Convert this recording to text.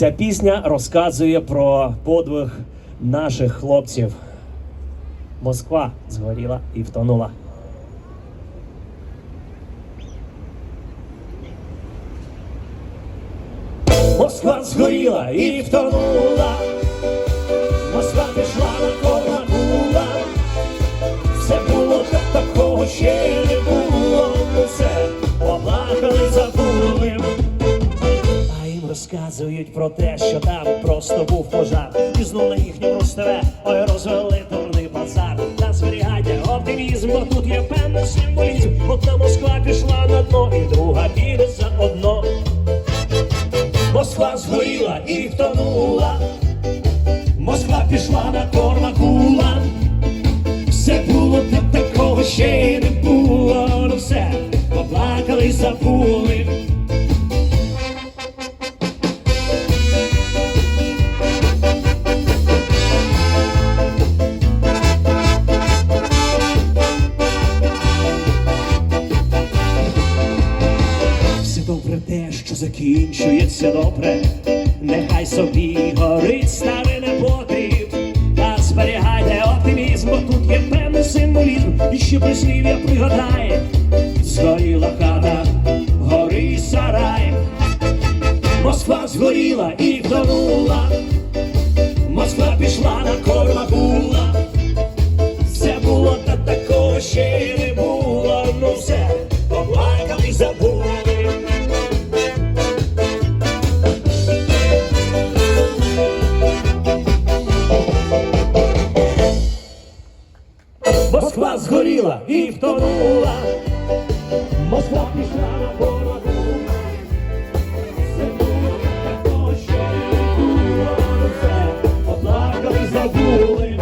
Ця пісня розказує про подвиг наших хлопців. Москва згоріла і втонула. Москва згоріла і втонула. Розказують про те, що там просто був пожар. І знов на їхньому ростове, ой, розвели дурний базар. Та зберігайте оптимізм, бо тут є певний символізм. Одна Москва пішла на дно, і друга піде заодно. Москва згоріла і втонула. Москва пішла на Кормакула. Все було так такого ще й не було. Ну все, поплакали забули. Все те, що закінчується добре, нехай собі горить старий непотріб. Та зберігайте оптимізм, бо тут є певний символізм. І ще прислів'я пригадає, згоріла хата, гори сарай. Москва згоріла і втонула, Москва згоріла і втонула. Москва пішла на поплакали забули.